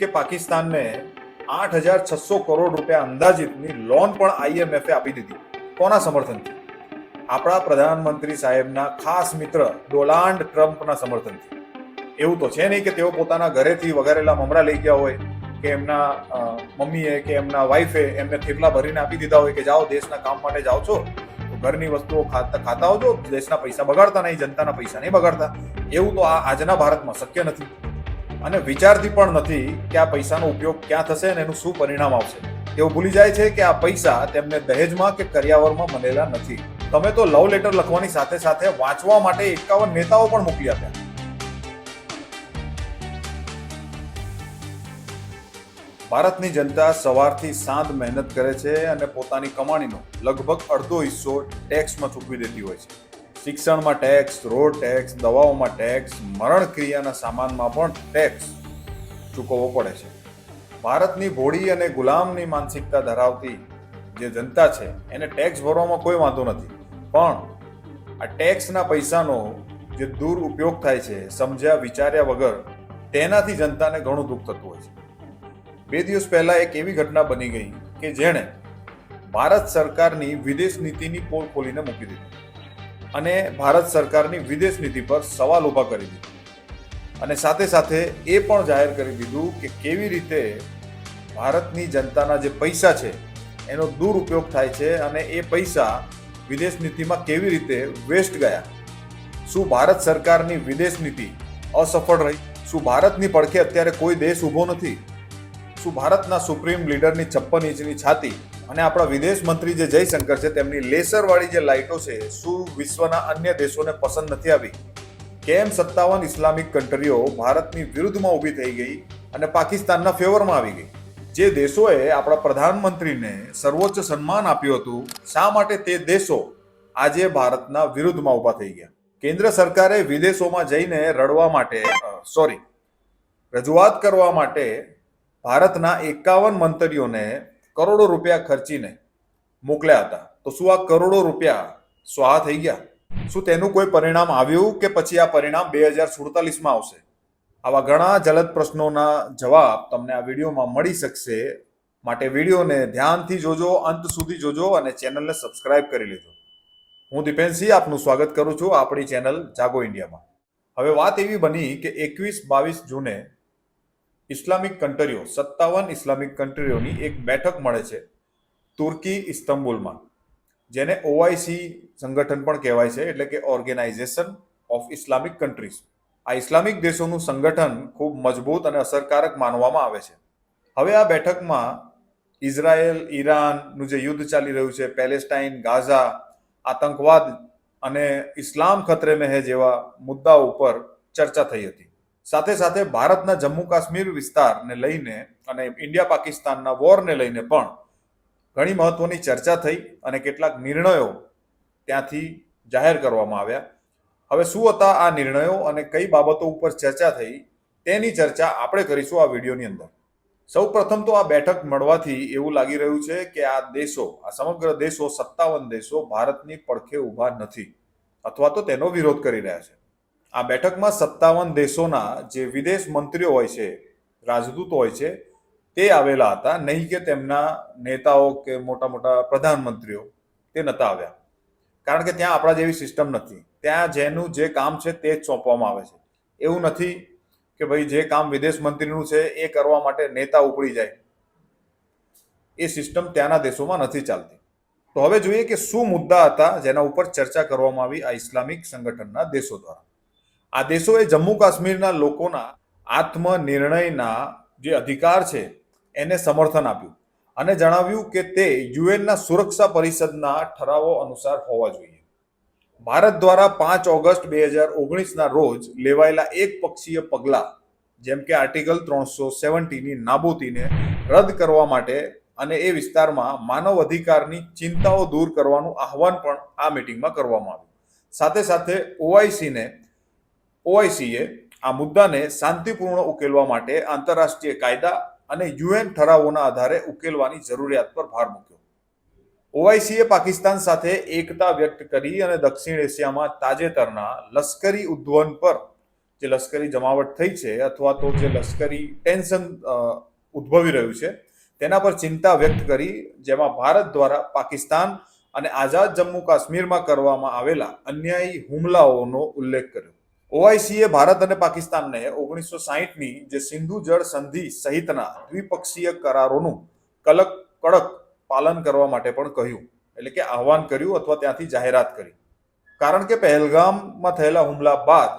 કે પાકિસ્તાનને આઠ હજાર છસો કરોડ રૂપિયા અંદાજિતની લોન પણ આઈએમએફે આપી દીધી. કોના સમર્થનથી? આપણા પ્રધાનમંત્રી સાહેબના ખાસ મિત્ર ડોનાલ્ડ ટ્રમ્પના સમર્થનથી. એવું તો છે નહીં કે તેઓ પોતાના ઘરેથી વગારેલા મમરા લઈ ગયા હોય, કે એમના મમ્મીએ કે એમના વાઈફે એમને થેપલા ભરીને આપી દીધા હોય કે જાઓ દેશના કામ માટે જાઓ છો ઘરની વસ્તુઓ ખાતા ખાતા હોજો, દેશના પૈસા બગાડતા નહીં, જનતાના પૈસા નહીં બગાડતા. એવું તો આ આજના ભારતમાં શક્ય નથી. અને વિચારતી પણ નથી કે આ પૈસાનો ઉપયોગ ક્યાં થશે અને એનું શું પરિણામ આવશે. તેઓ ભૂલી જાય છે કે આ પૈસા તેમને દહેજમાં કે કરિયાવરમાં મળેલા નથી. તમે તો લવ લેટર લખવાની સાથે સાથે વાંચવા માટે એકાવન નેતાઓ પણ મોકલી આપ્યા. ભારતની જનતા સવારથી સાંજ મહેનત કરે છે અને પોતાની કમાણીનો લગભગ અડધો હિસ્સો ટેક્સમાં ચૂકવી દેતી હોય છે. શિક્ષણમાં ટેક્સ રોડ ટેક્સ દવાઓમાં ટેક્સ મરણ ક્રિયાના સામાનમાં પણ ટેક્સ ચૂકવવો પડે છે. ભારતની ભોળી અને ગુલામની માનસિકતા ધરાવતી જે જનતા છે, એને ટેક્સ ભરવામાં કોઈ વાંધો નથી. પણ આ ટેક્સના પૈસાનો જે દુરુપયોગ થાય છે, સમજ્યા વિચાર્યા વગર તેનાથી જનતાને ઘણું દુઃખ થતું હોય છે. બે દિવસ પહેલાં એક એવી ઘટના બની ગઈ કે જેણે ભારત સરકારની વિદેશ નીતિની પોલ ખોલીને મૂકી દીધી. અને ભારત સરકારની વિદેશ નીતિ પર સવાલ ઊભા કરી દીધા. અને સાથે સાથે એ પણ જાહેર કરી દીધું કે કેવી રીતે ભારતની જનતાના જે પૈસા છે, એનો દુરુપયોગ થાય છે અને એ પૈસા વિદેશ નીતિમાં કેવી રીતે વેસ્ટ ગયા? શું ભારત સરકારની વિદેશ નીતિ અસફળ રહી? શું ભારતની પડખે અત્યારે કોઈ દેશ ઊભો નથી? શું ભારતના સુપ્રીમ લીડરની છપ્પન ઇંચની છાતી અને આપણા વિદેશ મંત્રી જે જયશંકર છે, તેમની લેસરવાળી જે લાઇટો છે, શું વિશ્વના અન્ય દેશોને પસંદ નથી આવી? કેમ સત્તાવન ઇસ્લામિક કન્ટ્રીઓ ભારતની વિરુદ્ધમાં ઊભી થઈ ગઈ અને પાકિસ્તાનના ફેવરમાં આવી ગઈ? જે દેશોએ આપણા પ્રધાનમંત્રીને સર્વોચ્ચ સન્માન આપ્યું હતું, શા માટે તે દેશો આજે ભારતના વિરુદ્ધમાં ઊભા થઈ ગયા? કેન્દ્ર સરકારે વિદેશોમાં જઈને રડવા માટે સોરી રજૂઆત કરવા માટે ભારતના એકાવન મંત્રીઓને કરોડો રૂપિયા ખર્ચીને મોકલ્યા હતા. તો શું આ કરોડો રૂપિયા સ્વાહા થઈ ગયા? શું તેનું કોઈ પરિણામ આવ્યું કે પછી આ પરિણામ બે હજાર સુડતાલીસમાં આવશે? આવા ઘણા જલદ પ્રશ્નોના જવાબ તમને આ વિડીયોમાં મળી શકશે. માટે વિડીયોને ધ્યાનથી જોજો, અંત સુધી જોજો અને ચેનલને સબસ્ક્રાઇબ કરી લેજો. હું દીપેનસિંહ આપનું સ્વાગત કરું છું આપણી ચેનલ જાગો ઇન્ડિયામાં. હવે વાત એવી બની કે એકવીસ બાવીસ જૂને ઇસ્લામિક કન્ટ્રીઓ, સત્તાવન ઇસ્લામિક કન્ટ્રીઓની એક બેઠક મળે છે તુર્કી ઇસ્તંબુલમાં, જેને ઓઆઈસી સંગઠન પણ કહેવાય છે, એટલે કે ઓર્ગેનાઇઝેશન ઓફ ઇસ્લામિક કન્ટ્રીઝ આ ઇસ્લામિક દેશોનું સંગઠન ખૂબ મજબૂત અને અસરકારક માનવામાં આવે છે. હવે આ બેઠકમાં ઇઝરાયલ, ઈરાનનું જે યુદ્ધ ચાલી રહ્યું છે, પેલેસ્ટાઇન, ગાઝા, આતંકવાદ અને ઇસ્લામ ખતરે મેં જેવા મુદ્દાઓ ઉપર ચર્ચા થઈ હતી. સાથે સાથે ભારતના જમ્મુ કાશ્મીર વિસ્તારને લઈને અને ઇન્ડિયા પાકિસ્તાનના વોરને લઈને પણ ઘણી મહત્વની ચર્ચા થઈ અને કેટલાક નિર્ણયો ત્યાંથી જાહેર કરવામાં આવ્યા. હવે શું હતા આ નિર્ણયો અને કઈ બાબતો ઉપર ચર્ચા થઈ તેની ચર્ચા આપણે કરીશું આ વિડીયોની અંદર. સૌ પ્રથમ તો આ બેઠક મળવાથી એવું લાગી રહ્યું છે કે આ દેશો, આ સમગ્ર દેશો સત્તાવન દેશો ભારતની પડખે ઊભા નથી અથવા તો તેનો વિરોધ કરી રહ્યા છે. આ બેઠકમાં સત્તાવન દેશોના જે વિદેશ મંત્રીઓ હોય છે, રાજદૂતો હોય છે, તે આવેલા હતા. નહીં કે તેમના નેતાઓ કે મોટા મોટા પ્રધાનમંત્રીઓ, તે નતા આવ્યા. કારણ કે ત્યાં આપણા જેવી સિસ્ટમ નથી. ત્યાં જેનું જે કામ છે તે જ સોંપવામાં આવે છે. એવું નથી કે ભાઈ જે કામ વિદેશ મંત્રીનું છે એ કરવા માટે નેતા ઉપડી જાય. એ સિસ્ટમ ત્યાંના દેશોમાં નથી ચાલતી. તો હવે જોઈએ કે શું મુદ્દા હતા જેના ઉપર ચર્ચા કરવામાં આવી આ ઇસ્લામિક સંગઠનના દેશો દ્વારા. આ દેશોએ જમ્મુ કાશ્મીરના લોકોના આત્મનિર્ણયના જે અધિકાર છે, એને સમર્થન આપ્યું. અને જણાવ્યું કે તે યુએનના સુરક્ષા પરિષદના ઠરાવો અનુસાર હોવા જોઈએ. ભારત દ્વારા પાંચ ઓગસ્ટ બે હજાર ઓગણીસના રોજ લેવાયેલા એક પક્ષીય પગલાં, જેમ કે આર્ટિકલ ત્રણસો સેવન્ટીની નાબૂદીને રદ કરવા માટે અને એ વિસ્તારમાં માનવ અધિકારની ચિંતાઓ દૂર કરવાનું આહવાન પણ આ મિટિંગમાં કરવામાં આવ્યું. સાથે સાથે ઓઆઈસીને ઓઆઈસીએ આ મુદ્દાને શાંતિપૂર્ણ ઉકેલવા માટે આંતરરાષ્ટ્રીય કાયદા અને યુએન ઠરાવોના આધારે ઉકેલવાની જરૂરિયાત પર ભાર મૂક્યો. ઓઆઈસીએ પાકિસ્તાન સાથે એકતા વ્યક્ત કરી અને દક્ષિણ એશિયામાં તાજેતરના લશ્કરી ઉદ્વહન પર, જે લશ્કરી જમાવટ થઈ છે અથવા તો જે લશ્કરી ટેન્શન ઉદ્ભવી રહ્યું છે, તેના પર ચિંતા વ્યક્ત કરી, જેમાં ભારત દ્વારા પાકિસ્તાન અને આઝાદ જમ્મુ કાશ્મીરમાં કરવામાં આવેલા અન્યાયી હુમલાઓનો ઉલ્લેખ કર્યો. ઓઆઈસીએ ભારત અને પાકિસ્તાનને ઓગણીસો સાહીઠની જે સિંધુ જળ સંધિ સહિતના દ્વિપક્ષીય કરારોનું કલક કડક પાલન કરવા માટે પણ કહ્યું. એટલે કે આહવાન કર્યું અથવા ત્યાંથી જાહેરાત કરી. કારણ કે પહેલગામમાં થયેલા હુમલા બાદ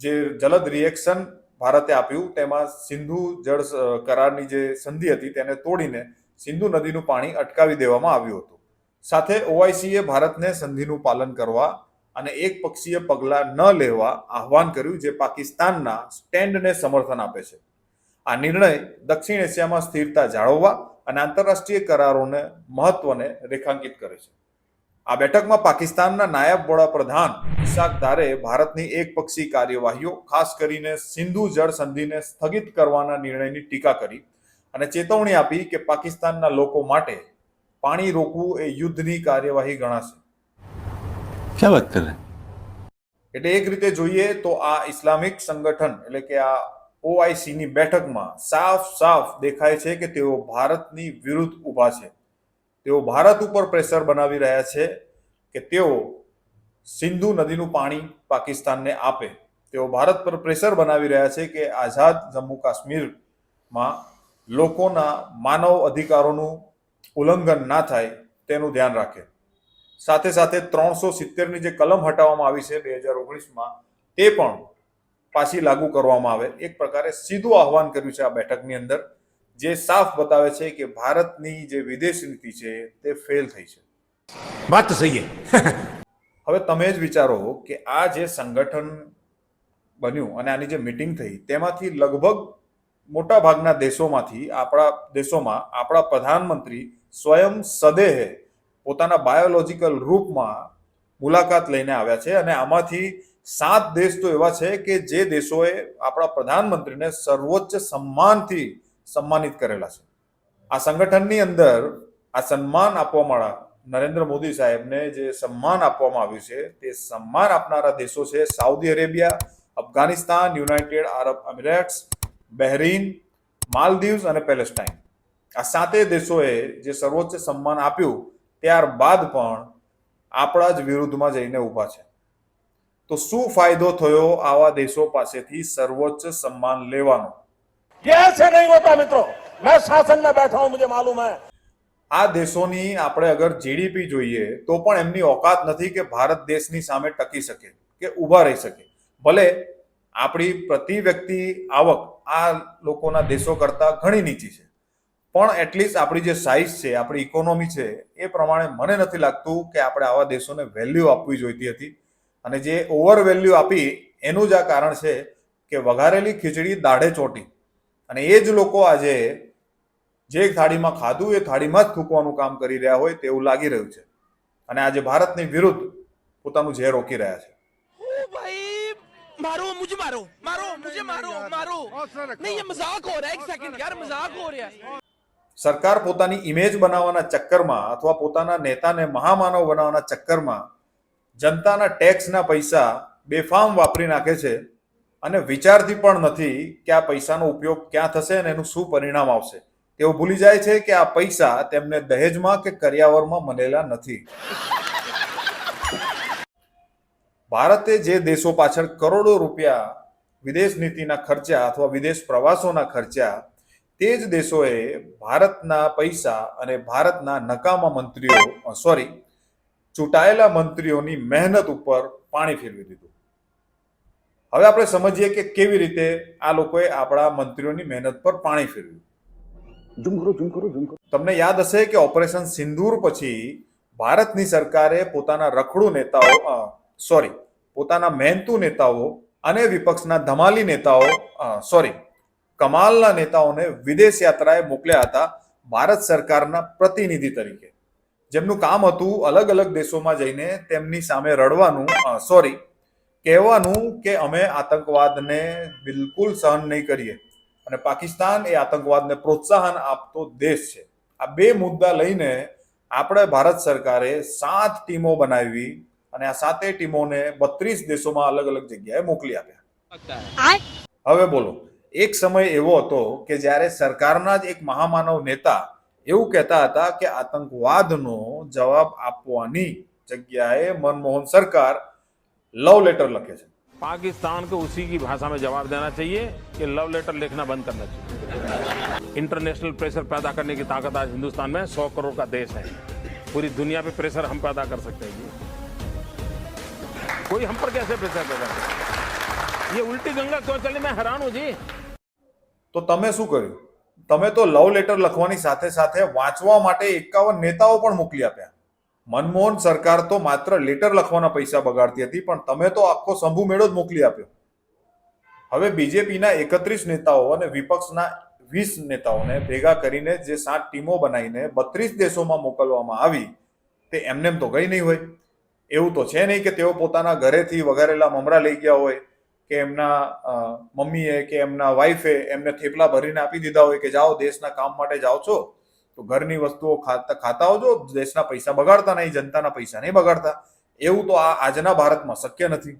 જે જલદ રિએક્શન ભારતે આપ્યું, તેમાં સિંધુ જળ કરારની જે સંધિ હતી તેને તોડીને સિંધુ નદીનું પાણી અટકાવી દેવામાં આવ્યું હતું. સાથે ઓઆઈસીએ ભારતને સંધિનું પાલન કરવા અને એક પક્ષીય પગલાં ન લેવા આહવાન કર્યું જે પાકિસ્તાનના સ્ટેન્ડને સમર્થન આપે છે. આ નિર્ણય દક્ષિણ એશિયામાં સ્થિરતા જાળવવા અને આંતરરાષ્ટ્રીય કરારોને મહત્વને રેખાંકિત કરે છે. આ બેઠકમાં પાકિસ્તાનના નાયબ વડાપ્રધાન ઇશાક દારે ભારતની એકપક્ષી કાર્યવાહીઓ, ખાસ કરીને સિંધુ જળ સંધિને સ્થગિત કરવાના નિર્ણયની ટીકા કરી અને ચેતવણી આપી કે પાકિસ્તાનના લોકો માટે પાણી રોકવું એ યુદ્ધની કાર્યવાહી ગણાશે. ક્યાં વાત કરે એટલે એક રીતે જોઈએ તો આ ઇસ્લામિક સંગઠન, એટલે કે આ ઓઆઈસીની બેઠકમાં સાફ સાફ દેખાય છે કે તેઓ ભારતની વિરુદ્ધ ઊભા છે. તેઓ ભારત ઉપર પ્રેશર બનાવી રહ્યા છે કે તેઓ સિંધુ નદીનું પાણી પાકિસ્તાનને આપે. તેઓ ભારત પર પ્રેશર બનાવી રહ્યા છે કે આઝાદ જમ્મુ કાશ્મીરમાં લોકોના માનવ અધિકારોનું ઉલ્લંઘન ના થાય તેનું ધ્યાન રાખે. સાથે સાથે ત્રણસો સિત્તેરની જે કલમ હટાવવામાં આવી છે બે હજાર ઓગણીસમાં તે પણ પાછી લાગુ કરવામાં આવે. એક પ્રકારે સીધું આહવાન કર્યું છે આ બેઠકની અંદર જે સાફ બતાવે છે કે ભારતની જે વિદેશ નીતિ છે તે ફેલ થઈ છે. વાત સહી હવે તમે જ વિચારો કે આ જે સંગઠન બન્યું અને આની જે મિટિંગ થઈ તેમાંથી લગભગ મોટા ભાગના દેશોમાંથી આપણા દેશોમાં આપણા પ્રધાનમંત્રી સ્વયં સદેહે પોતાના બાયોલોજીકલ રૂપમાં મુલાકાત લઈને આવ્યા છે અને આમાંથી સાત દેશ તો એવા છે કે જે દેશોએ આપણા પ્રધાનમંત્રીને સર્વોચ્ચ સન્માનથી સન્માનિત કરેલા છે. આ સંગઠનની અંદર આ સન્માન આપવામાં નરેન્દ્ર મોદી સાહેબને જે સન્માન આપવામાં આવ્યું છે તે સન્માન આપનારા દેશો છે Saudi Arabia, Afghanistan, United Arab Emirates Bahrain, Maldives અને પેલેસ્ટાઇન. આ સાતે દેશોએ જે સર્વોચ્ચ સન્માન આપ્યું ત્યારબાદ પણ આપણા જ વિરુદ્ધમાં જઈને ઊભા છે તો શું ફાયદો થયો આવા દેશો પાસેથી સર્વોચ્ચ સન્માન લેવાનો ये ऐसे नहीं होता मित्रों मैं शासन में बैठा हूं मुझे मालूम है આ દેશોની આપણે અગર જીડીપી જોઈએ તો પણ એમની ઓકાત નથી કે ભારત દેશની સામે ટકી શકે કે ઊભા રહી શકે ભલે આપણી પ્રતિ વ્યક્તિ આવક આ લોકોના દેશો કરતાં ઘણી નીચી છે પણ એટલીસ્ટ આપણી જે સાઇઝ છે આપણી ઇકોનોમી છે એ પ્રમાણે મને નથી લાગતું કે આપણે આવા દેશોને વેલ્યુ આપવી જોઈતી હતી. અને જે ઓવર વેલ્યુ આપી એનું જ આ કારણ છે કે વઘારેલી ખીચડી દાઢે ચોટી. અને એ જ લોકો આજે જે થાળીમાં ખાધું એ થાળીમાં જ થૂકવાનું કામ કરી રહ્યા હોય તેવું લાગી રહ્યું છે. અને આજે ભારતની વિરુદ્ધ પોતાનું ઝેર રોકી રહ્યા છે. મારો મુજે મારો. મારો મુજે મારો મારો. નહીં મજાક હો રહા એક સેકન્ડ યાર મજાક હો રહ્યા. સરકાર પોતાની ઇમેજ બનાવવાના ચક્કરમાં અથવા પોતાના નેતાને મહામાનવ બનાવવાના ચક્કરમાં જનતાના ટેક્સના પૈસા બેફામ વાપરી નાખે છે અને વિચારતી પણ નથી કે આ પૈસાનો ઉપયોગ ક્યાં થશે અને એનું શું પરિણામ આવશે. તેઓ ભૂલી જાય છે કે આ પૈસા તેમને દહેજમાં કે કર્યાવરમાં મળેલા નથી. ભારતે જે દેશો પાછળ કરોડો રૂપિયા વિદેશ નીતિના ખર્ચા અથવા વિદેશ પ્રવાસોના ખર્ચા તે જ દેશોએ ભારતના પૈસા અને ભારતના નકામા મંત્રીઓ સોરી ચૂંટાયેલા મંત્રીઓની મહેનત ઉપર પાણી ફેરવી દીધું. હવે આપણે સમજીએ કે કેવી રીતે આ લોકોએ આપણા મંત્રીઓની મહેનત પર પાણી ફેરવ્યું. તમને યાદ હશે કે ઓપરેશન સિંદૂર પછી ભારતની સરકારે પોતાના રખડુ નેતાઓ સોરી પોતાના મહેનતુ નેતાઓ અને વિપક્ષના ધમાલી નેતાઓ સોરી કમાલના નેતાઓને વિદેશ યાત્રાએ મોકલ્યા હતા ભારત સરકારના પ્રતિનિધિ તરીકે. જેમનું કામ હતું અલગ અલગ દેશોમાં જઈને તેમની સામે રડવાનું સોરી કહેવાનું કે અમે આતંકવાદને બિલકુલ સહન નહીં કરીએ. અને પાકિસ્તાન એ આતંકવાદને પ્રોત્સાહન આપતો દેશ છે. આ બે મુદ્દા લઈને આપણે ભારત સરકારે સાત ટીમો બનાવી અને આ સાતે ટીમોને બત્રીસ દેશોમાં અલગ અલગ જગ્યાએ મોકલી આપ્યા. હવે બોલો. એક સમય એવો હતો કે જ્યારે સરકારના જ એક મહામાનવ નેતા એવું કહેતા હતા કે આતંકવાદનો જવાબ આપવાની જગ્યાએ મનમોહન સરકાર લવ લેટર લખે છે पाकिस्तान को उसी की भाषा में जवाब देना चाहिए कि लव लेटर लिखना बंद करना चाहिए इंटरनेशनल प्रेशर पैदा करने की ताकत आज हिंदुस्तान में सौ करोड़ का देश है पूरी दुनिया पे प्रेशर हम पैदा कर सकते हैं जी कोई हम पर कैसे प्रेशर पैदा करे ये उल्टी गंगा क्यों चले मैं हैरान हूं जी તો તમે શું કર્યું? તમે તો લવ લેટર લખવાની સાથે સાથે વાંચવા માટે એકાવન નેતાઓ પણ મોકલી આપ્યા. મનમોહન સરકાર તો માત્ર લેટર લખવાના પૈસા બગાડતી હતી, પણ તમે તો આખો શંભુ મેળો જ મોકલી આપ્યો. હવે બીજેપીના એકત્રીસ નેતાઓ અને વિપક્ષના વીસ નેતાઓને ભેગા કરીને જે સાત ટીમો બનાવીને બત્રીસ દેશોમાં મોકલવામાં આવી, તે એમનેમ તો ગઈ નહીં હોય. એવું તો છે નહીં કે તેઓ પોતાના ઘરેથી વઘારેલા મમરા લઈ ગયા હોય. કે એમના મમ્મીએ કે એમના વાઈફે એમને થેપલા ભરીને આપી દીધા હોય કે જાઓ દેશના કામ માટે જાઓ છો, તો ઘરની વસ્તુઓ ખાતા ખાતા હોજો, દેશના પૈસા બગાડતા નહીં, જનતાના પૈસા નહીં બગાડતા. એવું તો આ આજના ભારતમાં શક્ય નથી.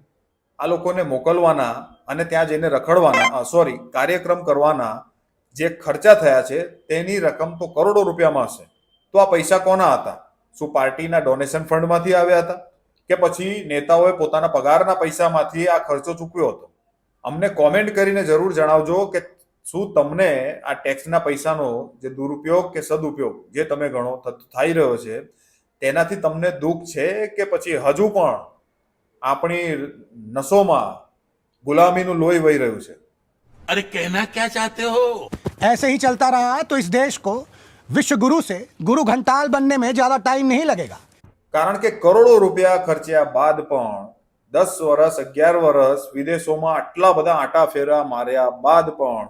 આ લોકોને મોકલવાના અને ત્યાં જઈને રખડવાના સોરી કાર્યક્રમ કરવાના જે ખર્ચા થયા છે, તેની રકમ તો કરોડો રૂપિયામાં હશે. તો આ પૈસા કોના હતા? શું પાર્ટીના ડોનેશન ફંડમાંથી આવ્યા હતા? કે પછી નેતાઓએ પોતાના પગારના પૈસામાંથી આ ખર્ચો ચૂકવ્યો હતો અમને કોમેન્ટ કરીને જરૂર જણાવજો કે શું તમને આ ટેક્સના પૈસાનો જે દુરુપયોગ કે સદુપયોગ જે તમે ગણો થ- થઈ રહ્યો છે તેનાથી તમને દુઃખ છે કે પછી હજુ પણ આપણી નસોમાં ગુલામીનું લોહી વહી રહ્યું છે अरे कहना क्या चाहते हो ऐसे ही चलता रहा तो इस देश को विश्व गुरु से गुरु घंटाल बनने में ज्यादा टाइम नहीं लगेगा કારણ કે કરોડો રૂપિયા ખર્ચ્યા બાદ પણ દસ વર્ષ અગિયાર વર્ષ વિદેશોમાં આટલા બધા આટા ફેરા માર્યા બાદ પણ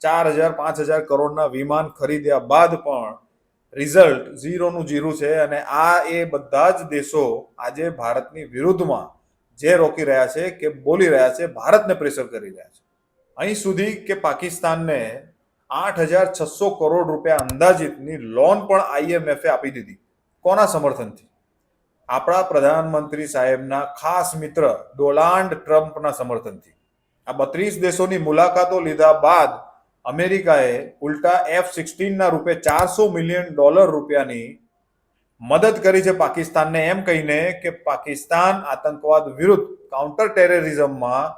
ચાર હજાર, પાંચ હજાર કરોડના વિમાન ખરીદ્યા બાદ પણ રિઝલ્ટ ઝીરોનું જીરું છે અને આ એ બધા જ દેશો આજે ભારતની વિરુદ્ધમાં જે રોકી રહ્યા છે કે બોલી રહ્યા છે, ભારતને પ્રેશર કરી રહ્યા છે. અહીં સુધી કે પાકિસ્તાનને આઠ હજાર છસો કરોડ રૂપિયા અંદાજિતની લોન પણ આઈએમએફે આપી દીધી. કોના સમર્થનથી? આપણા પ્રધાનમંત્રી સાહેબના ખાસ મિત્ર ડોનાલ્ડ ટ્રમ્પના સમર્થનથી. આ બત્રીસ દેશોની મુલાકાતો લીધા બાદ અમેરિકાએ ઉલટા એફ સિક્સટીનના રૂપે ચારસો મિલિયન ડોલર રૂપિયાની મદદ કરી છે પાકિસ્તાનને, એમ કહીને કે પાકિસ્તાન આતંકવાદ વિરુદ્ધ કાઉન્ટર ટેરરિઝમમાં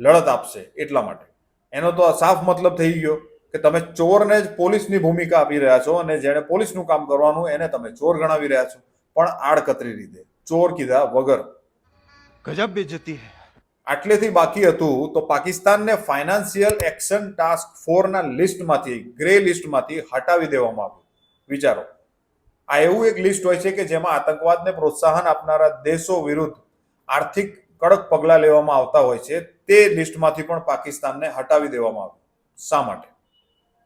લડત આપશે, એટલા માટે. એનો તો સાફ મતલબ થઈ ગયો કે તમે ચોરને જ પોલીસની ભૂમિકા આપી રહ્યા છો અને જેણે પોલીસનું કામ કરવાનું એને તમે ચોર ગણાવી રહ્યા છો. પણ આડકતરી રીતે. ચોર કીધા વગર. ગજબ બેજતી આટલેથી બાકી હતું તો પાકિસ્તાનને ફાઇનાન્શિયલ એક્શન ટાસ્ક ફોરના લિસ્ટમાંથી ગ્રે લિસ્ટમાંથી હટાવી દેવામાં આવ્યું. વિચારો. આ એવું એક લિસ્ટ હોય છે કે જેમાં આતંકવાદને પ્રોત્સાહન આપનારા દેશો વિરુદ્ધ આર્થિક કડક પગલાં લેવામાં આવતા હોય છે તે લિસ્ટમાંથી પણ પાકિસ્તાનને હટાવી દેવામાં આવ્યું. શા માટે?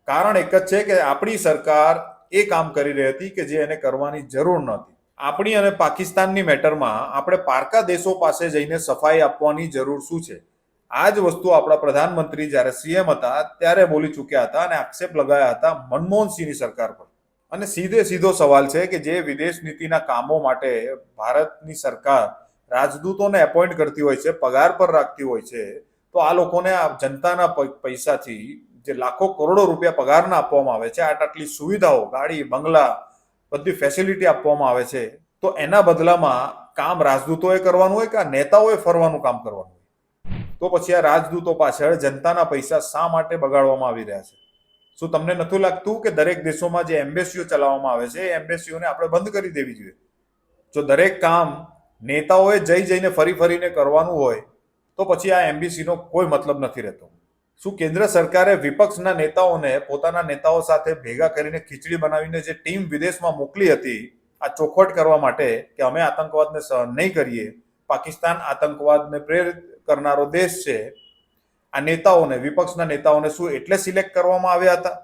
કારણ એક જ છે કે આપણી સરકાર એ કામ કરી રહી હતી કે જે એને કરવાની જરૂર નહોતી. આપણી અને પાકિસ્તાનની મેટરમાં આપણે પારકા દેશો પાસે જઈને સફાઈ આપવાની જરૂર શું છે? આ જ વસ્તુ આપણા પ્રધાનમંત્રી જ્યારે સીએમ હતા ત્યારે બોલી ચૂક્યા હતા અને આક્ષેપ લગાયા હતા મનમોહનસિંહની સરકાર પર. અને સીધે સીધો સવાલ છે કે જે વિદેશ નીતિના કામો માટે ભારતની સરકાર રાજદૂતોને એપોઇન્ટ કરતી હોય છે, પગાર પર રાખતી હોય છે, તો આ લોકોને આ જનતાના પૈસાથી જે લાખો કરોડો રૂપિયા પગારના આપવામાં આવે છે આટ આટલી સુવિધાઓ, ગાડી, બંગલા બધી ફેસિલિટી આપવામાં આવે છે, તો એના બદલામાં કામ રાજદૂતોએ કરવાનું હોય કે આ નેતાઓએ ફરવાનું કામ કરવાનું હોય? તો પછી આ રાજદૂતો પાછળ જનતાના પૈસા શા માટે બગાડવામાં આવી રહ્યા છે? શું તમને નથી લાગતું કે દરેક દેશોમાં જે એમ્બેસીઓ ચલાવવામાં આવે છે, એ એમ્બેસીઓને આપણે બંધ કરી દેવી જોઈએ? જો દરેક કામ નેતાઓએ જઈ જઈને ફરી ફરીને કરવાનું હોય, તો પછી આ એમ્બેસીનો કોઈ મતલબ નથી રહેતો. શું કેન્દ્ર સરકારે વિપક્ષના નેતાઓને પોતાના નેતાઓ સાથે ભેગા કરીને ખીચડી બનાવીને જે ટીમ વિદેશમાં મોકલી હતી, આ ચોખવટ કરવા માટે કે અમે આતંકવાદને સહન નહીં કરીએ, પાકિસ્તાન આતંકવાદને પ્રેરિત કરનારો દેશ છે, આ નેતાઓને, વિપક્ષના નેતાઓને શું એટલે સિલેક્ટ કરવામાં આવ્યા હતા?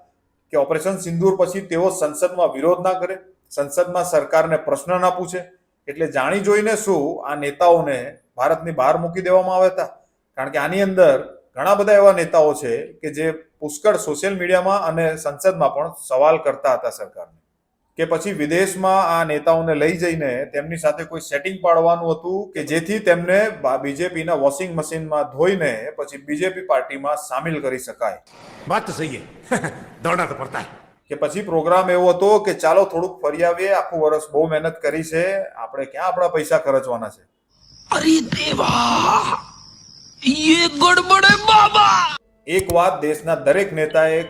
કે ઓપરેશન સિંદૂર પછી તેઓ સંસદમાં વિરોધ ના કરે? સંસદમાં સરકારને પ્રશ્ન ના પૂછે? એટલે જાણી જોઈને શું આ નેતાઓને ભારતની બહાર મૂકી દેવામાં આવ્યા હતા? કારણ કે આની અંદર ઘણા બધા એવા નેતાઓ છે કે જે પુષ્કળ સોશિયલ મીડિયામાં અને સંસદમાં પણ સવાલ કરતા હતા સરકારને. કે પછી વિદેશમાં આ નેતાઓને લઈ જઈને તેમની સાથે કોઈ સેટિંગ પાડવાનું હતું કે જેથી તેમને બીજેપીના વોશિંગ મશીનમાં ધોઈને પછી બીજેપી પાર્ટીમાં સામેલ કરી શકાય. વાત સહી દોડના તો પડતા કે પછી પ્રોગ્રામ એવો હતો કે ચાલો થોડુંક ફરી આવીએ આખું વર્ષ બહુ મહેનત કરી છે આપણે ક્યાં આપણા પૈસા ખર્ચવાના છે? અરે દેવા! યે ગડબડે બાબા એક વાત દેશના દરેક નેતાએ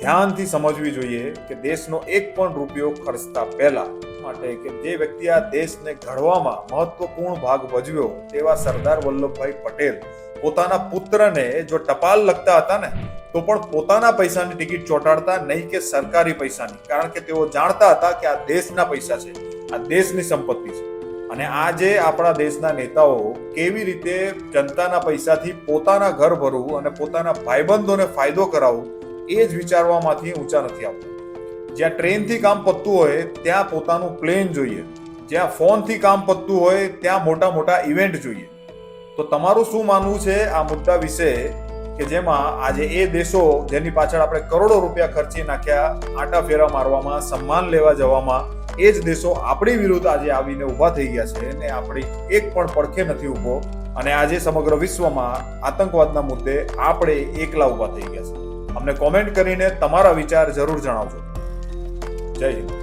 ધ્યાનથી સમજવી જોઈએ કે દેશનો એક પણ રૂપિયો ખર્ચતા પહેલા માટે કે જે વ્યક્તિ આ દેશને ઘડવામાં મહત્વપૂર્ણ ભાગ ભજવ્યો તેવા સરદાર વલ્લભભાઈ પટેલ પોતાના પુત્રને જો ટપાલ લખતા હતા ને, તો પણ પોતાના પૈસાની ટિકિટ ચોંટાડતા નહીં કે સરકારી પૈસાની. કારણ કે તેઓ જાણતા હતા કે આ દેશના પૈસા છે, આ દેશની સંપત્તિ છે. અને આજે આપણા દેશના નેતાઓ કેવી રીતે જનતાના પૈસાથી પોતાના ઘર ભરવું અને પોતાના ભાઈબંધોને ફાયદો કરાવવું, એ જ વિચારવામાંથી ઊંચા નથી આવતા. જ્યાં ટ્રેનથી કામ પતતું હોય, ત્યાં પોતાનું પ્લેન જોઈએ. જ્યાં ફોનથી કામ પતતું હોય, ત્યાં મોટા મોટા ઇવેન્ટ જોઈએ. તો તમારું શું માનવું છે આ મુદ્દા વિશે? કે જેમાં આજે એ દેશો જેની પાછળ આપણે કરોડો રૂપિયા ખર્ચી નાખ્યા, આટા ફેરા મારવામાં, સન્માન લેવા જવામાં એ જ દેશો આપણી વિરુદ્ધ આજે આવીને ઊભા થઈ ગયા છે અને આપણી એક પણ પડખે નથી ઊભો. અને આજે સમગ્ર વિશ્વમાં આતંકવાદના મુદ્દે આપણે એકલા ઊભા થઈ ગયા છે. અમને કોમેન્ટ કરીને તમારા વિચાર જરૂર જણાવજો. જય હિન્દ.